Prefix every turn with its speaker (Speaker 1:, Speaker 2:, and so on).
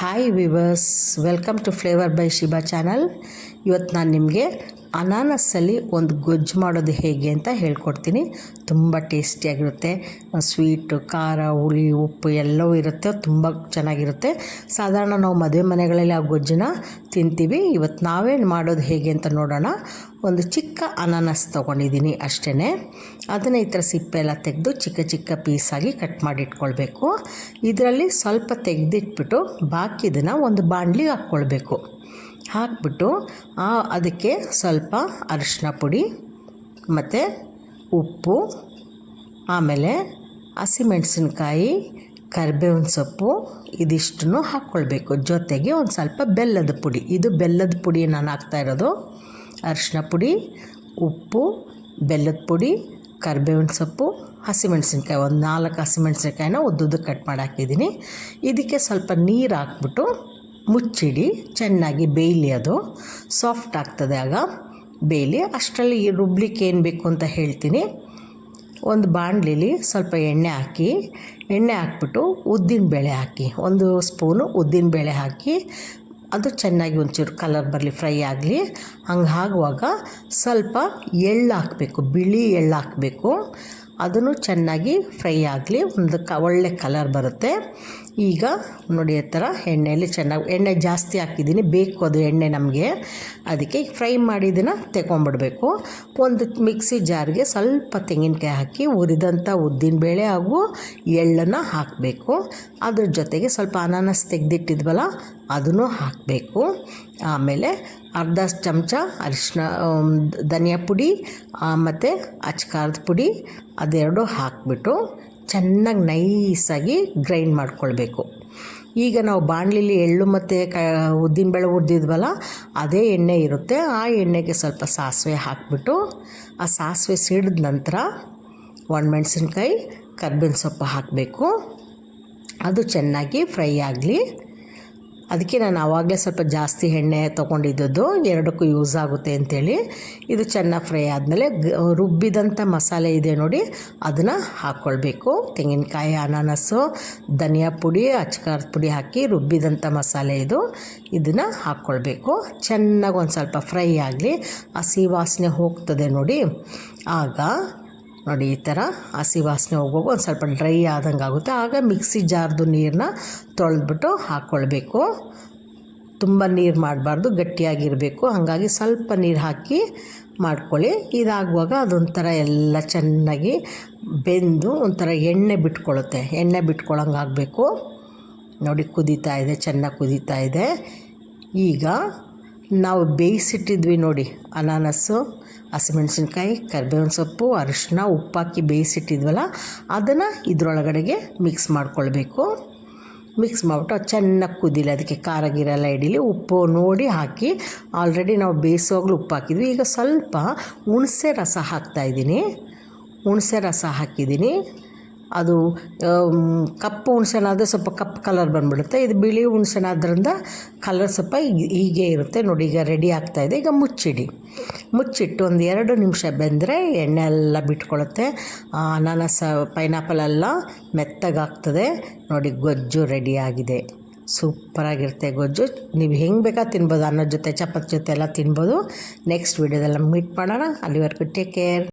Speaker 1: Hi viewers welcome to flavour by Shiba channel ಇವತ್ತು ನಾನು ನಿಮಗೆ ಅನಾನಸ್ಸಲ್ಲಿ ಒಂದು ಗೊಜ್ಜು ಮಾಡೋದು ಹೇಗೆ ಅಂತ ಹೇಳ್ಕೊಡ್ತೀನಿ. ತುಂಬ ಟೇಸ್ಟಿಯಾಗಿರುತ್ತೆ. ಸ್ವೀಟು, ಖಾರ, ಹುಳಿ, ಉಪ್ಪು ಎಲ್ಲವೂ ಇರುತ್ತೆ. ತುಂಬ ಚೆನ್ನಾಗಿರುತ್ತೆ. ಸಾಧಾರಣ ನಾವು ಮದುವೆ ಮನೆಗಳಲ್ಲಿ ಆ ಗೊಜ್ಜನ್ನ ತಿಂತೀವಿ. ಇವತ್ತು ನಾವೇ ಮಾಡೋದು ಹೇಗೆ ಅಂತ ನೋಡೋಣ. ಒಂದು ಚಿಕ್ಕ ಅನಾನಸ್ ತೊಗೊಂಡಿದ್ದೀನಿ ಅಷ್ಟೇ ಅದನ್ನು ಈ ಥರ ಸಿಪ್ಪೆ ಎಲ್ಲ ತೆಗೆದು ಚಿಕ್ಕ ಚಿಕ್ಕ ಪೀಸಾಗಿ ಕಟ್ ಮಾಡಿಟ್ಕೊಳ್ಬೇಕು. ಇದರಲ್ಲಿ ಸ್ವಲ್ಪ ತೆಗೆದಿಟ್ಬಿಟ್ಟು ಬಾಕಿದನ್ನು ಒಂದು ಬಾಣಲಿಗೆ ಹಾಕ್ಕೊಳ್ಬೇಕು. ಹಾಕ್ಬಿಟ್ಟು, ಆ ಅದಕ್ಕೆ ಸ್ವಲ್ಪ ಅರಿಶಿನ ಪುಡಿ, ಮತ್ತು ಉಪ್ಪು, ಆಮೇಲೆ ಹಸಿಮೆಣಸಿನ್ಕಾಯಿ ಕರಿಬೇವಿನ ಸೊಪ್ಪು, ಇದಿಷ್ಟನ್ನು ಹಾಕ್ಕೊಳ್ಬೇಕು. ಜೊತೆಗೆ ಒಂದು ಸ್ವಲ್ಪ ಬೆಲ್ಲದ ಪುಡಿ. ಇದು ಬೆಲ್ಲದ ಪುಡಿ ನಾನು ಹಾಕ್ತಾ ಇರೋದು. ಅರಿಶಿನ ಪುಡಿ, ಉಪ್ಪು, ಬೆಲ್ಲದ ಪುಡಿ, ಕರಿಬೇವಿನ ಸೊಪ್ಪು ಹಸಿಮೆಣಸಿನ್ಕಾಯಿ ಒಂದು ನಾಲ್ಕು ಹಸಿಮೆಣಸಿನ್ಕಾಯಿನ ಉದ್ದುದ್ದು ಕಟ್ ಮಾಡಿ ಹಾಕಿದ್ದೀನಿ. ಇದಕ್ಕೆ ಸ್ವಲ್ಪ ನೀರು ಹಾಕ್ಬಿಟ್ಟು ಮುಚ್ಚಿಡಿ, ಚೆನ್ನಾಗಿ ಬೇಯಲಿ ಅದು. ಸಾಫ್ಟ್ ಆಗ್ತದೆ ಆಗ ಬೇಯಲಿ. ಅಷ್ಟರಲ್ಲಿ ರುಬ್ಲಿಕ್ಕೆ ಏನು ಬೇಕು ಅಂತ ಹೇಳ್ತೀನಿ. ಒಂದು ಬಾಣಲಿಲಿ ಸ್ವಲ್ಪ ಎಣ್ಣೆ ಹಾಕಿ, ಎಣ್ಣೆ ಹಾಕ್ಬಿಟ್ಟು ಉದ್ದಿನ ಬೇಳೆ ಹಾಕಿ, ಒಂದು ಸ್ಪೂನು ಉದ್ದಿನ ಬೇಳೆ ಹಾಕಿ, ಅದು ಚೆನ್ನಾಗಿ ಒಂಚೂರು ಕಲರ್ ಬರಲಿ ಫ್ರೈ ಆಗಲಿ. ಹಂಗೆ ಆಗುವಾಗ ಸ್ವಲ್ಪ ಎಳ್ಳು ಹಾಕಬೇಕು, ಬಿಳಿ ಎಳ್ಳು ಹಾಕಬೇಕು. ಅದನ್ನು ಚೆನ್ನಾಗಿ ಫ್ರೈ ಆಗಲಿ, ಒಂದು ಕ, ಒಳ್ಳೆ ಕಲರ್ ಬರುತ್ತೆ. ಈಗ ನೋಡಿ ಆ ಥರ ಎಣ್ಣೆಯಲ್ಲಿ ಚೆನ್ನಾಗಿ, ಎಣ್ಣೆ ಜಾಸ್ತಿ ಹಾಕಿದ್ದೀನಿ, ಬೇಕು ಅದು ಎಣ್ಣೆ ನಮಗೆ. ಅದಕ್ಕೆ ಫ್ರೈ ಮಾಡಿದ್ದನ್ನು ತೆಗೊಂಬಿಡಬೇಕು ಒಂದು ಮಿಕ್ಸಿ ಜಾರ್ಗೆ ಸ್ವಲ್ಪ ತೆಂಗಿನಕಾಯಿ ಹಾಕಿ ಹುರಿದಂಥ ಉದ್ದಿನಬೇಳೆ ಹಾಗೂ ಎಳ್ಳನ್ನು ಹಾಕಬೇಕು. ಅದ್ರ ಜೊತೆಗೆ ಸ್ವಲ್ಪ ಅನಾನಸ್ ತೆಗೆದಿಟ್ಟಿದ್ವಲ್ಲ ಅದನ್ನು ಹಾಕಬೇಕು. ಆಮೇಲೆ ಅರ್ಧ ಚಮಚ ಅರಿಶಿನ ಧನಿಯಾ ಪುಡಿ ಮತ್ತು ಅಚ್ಕಾರದ ಪುಡಿ ಅದೆರಡು ಹಾಕಿಬಿಟ್ಟು ಚೆನ್ನಾಗಿ ನೈಸಾಗಿ ಗ್ರೈಂಡ್ ಮಾಡ್ಕೊಳ್ಬೇಕು. ಈಗ ನಾವು ಬಾಣಲಿಲಿ ಎಳ್ಳು ಮತ್ತು ಕ, ಉದ್ದಿನಬೇಳೆ ಹುರಿದಿದ್ವಲ್ಲ, ಅದೇ ಎಣ್ಣೆ ಇರುತ್ತೆ. ಆ ಎಣ್ಣೆಗೆ ಸ್ವಲ್ಪ ಸಾಸಿವೆ ಹಾಕಿಬಿಟ್ಟು, ಆ ಸಾಸಿವೆ ಸಿಡಿದ ನಂತರ ಒಣಮೆಣ್ಸಿನ್ಕಾಯಿ, ಕರ್ಬೇವಿನ ಸೊಪ್ಪು ಹಾಕಬೇಕು. ಅದು ಚೆನ್ನಾಗಿ ಫ್ರೈ ಆಗಲಿ. ಅದಕ್ಕೆ ನಾನು ಆವಾಗಲೇ ಸ್ವಲ್ಪ ಜಾಸ್ತಿ ಎಣ್ಣೆ ತೊಗೊಂಡಿದ್ದದ್ದು ಎರಡಕ್ಕೂ ಯೂಸ್ ಆಗುತ್ತೆ ಅಂಥೇಳಿ ಇದು ಚೆನ್ನಾಗಿ ಫ್ರೈ ಆದಮೇಲೆ ರುಬ್ಬಿದಂಥ ಮಸಾಲೆ ಇದೆ ನೋಡಿ, ಅದನ್ನು ಹಾಕ್ಕೊಳ್ಬೇಕು ತೆಂಗಿನಕಾಯಿ ಅನಾನಸ್ಸು ಧನಿಯಾ ಪುಡಿ ಅಚ್ಕಾರದ ಪುಡಿ ಹಾಕಿ ರುಬ್ಬಿದಂಥ ಮಸಾಲೆ ಇದು. ಇದನ್ನು ಹಾಕ್ಕೊಳ್ಬೇಕು ಚೆನ್ನಾಗಿ ಒಂದು ಸ್ವಲ್ಪ ಫ್ರೈ ಆಗಲಿ. ಹಸಿ ವಾಸನೆ ಹೋಗ್ತದೆ ನೋಡಿ. ಆಗ ನೋಡಿ, ಈ ಥರ ಹಸಿ ವಾಸನೆ ಹೋಗುವಾಗ ಒಂದು ಸ್ವಲ್ಪ ಡ್ರೈ ಆದಂಗೆ ಆಗುತ್ತೆ. ಆಗ ಮಿಕ್ಸಿ ಜಾರ್ದು ನೀರನ್ನ ತೊಳೆದ್ಬಿಟ್ಟು ಹಾಕ್ಕೊಳ್ಬೇಕು ತುಂಬ ನೀರು ಮಾಡಬಾರ್ದು, ಗಟ್ಟಿಯಾಗಿರಬೇಕು. ಹಾಗಾಗಿ ಸ್ವಲ್ಪ ನೀರು ಹಾಕಿ ಮಾಡ್ಕೊಳ್ಳಿ. ಇದಾಗುವಾಗ ಅದೊಂಥರ ಎಲ್ಲ ಚೆನ್ನಾಗಿ ಬೆಂದು ಒಂಥರ ಎಣ್ಣೆ ಬಿಟ್ಕೊಳ್ಳುತ್ತೆ. ಎಣ್ಣೆ ಬಿಟ್ಕೊಳ್ಳೋಂಗೆ ಆಗಬೇಕು. ನೋಡಿ, ಕುದೀತಾ ಇದೆ, ಚೆನ್ನಾಗಿ ಕುದೀತಾ ಇದೆ. ಈಗ ನಾವು ಬೇಯಿಸಿಟ್ಟಿದ್ವಿ ನೋಡಿ, ಅನಾನಸ್ಸು. ಹಸಿಮೆಣ್ಸಿನ್ಕಾಯಿ, ಕರಿಬೇವಿನ ಸೊಪ್ಪು ಅರಿಶಿನ ಉಪ್ಪಾಕಿ ಬೇಯಿಸಿಟ್ಟಿದ್ವಲ್ಲ, ಅದನ್ನು ಇದರೊಳಗಡೆಗೆ ಮಿಕ್ಸ್ ಮಾಡ್ಕೊಳ್ಬೇಕು. ಮಿಕ್ಸ್ ಮಾಡಿಬಿಟ್ಟು ಅದು ಚೆನ್ನಾಗಿ ಕುದಿಲಿ, ಅದಕ್ಕೆ ಖಾರ ಗೀರ ಎಲ್ಲ ಉಪ್ಪು ನೋಡಿ ಹಾಕಿ ಆಲ್ರೆಡಿ ನಾವು ಬೇಯಿಸುವಾಗಲೂ ಉಪ್ಪು ಹಾಕಿದ್ವಿ. ಈಗ ಸ್ವಲ್ಪ ಹುಣಸೆ ರಸ ಹಾಕ್ತಾಯಿದ್ದೀನಿ ಹುಣಸೆ ರಸ ಹಾಕಿದ್ದೀನಿ. ಅದು ಕಪ್ಪು ಹುಣಸೆನಾದರೆ ಸ್ವಲ್ಪ ಕಪ್ಪು ಕಲರ್ ಬಂದುಬಿಡುತ್ತೆ. ಇದು ಬಿಳಿ ಹುಣಸೆನಾದ್ರಿಂದ ಕಲರ್ ಸ್ವಲ್ಪ ಹೀಗೆ ಇರುತ್ತೆ. ನೋಡಿ, ಈಗ ರೆಡಿ ಆಗ್ತಾಯಿದೆ ಈಗ ಮುಚ್ಚಿಡಿ. ಮುಚ್ಚಿಟ್ಟು ಒಂದು ಎರಡು ನಿಮಿಷ ಬೆಂದರೆ ಎಣ್ಣೆ ಎಲ್ಲ ಬಿಟ್ಕೊಳ್ಳುತ್ತೆ ಅನಾನಸ ಪೈನಾಪಲ್ ಎಲ್ಲ ಮೆತ್ತಗಾಗ್ತದೆ. ನೋಡಿ, ಗೊಜ್ಜು ರೆಡಿಯಾಗಿದೆ ಸೂಪರಾಗಿರುತ್ತೆ ಗೊಜ್ಜು. ನೀವು ಹೆಂಗೆ ಬೇಕಾ ತಿನ್ಬೋದು. ಅನ್ನದ ಜೊತೆ, ಚಪಾತಿ ಜೊತೆ ಎಲ್ಲ ತಿನ್ಬೋದು. ನೆಕ್ಸ್ಟ್ ವೀಡಿಯೋದೆಲ್ಲ ಮೀಟ್ ಮಾಡೋಣ. ಅಲ್ಲಿವರೆಗೂ ಟೇಕ್ ಕೇರ್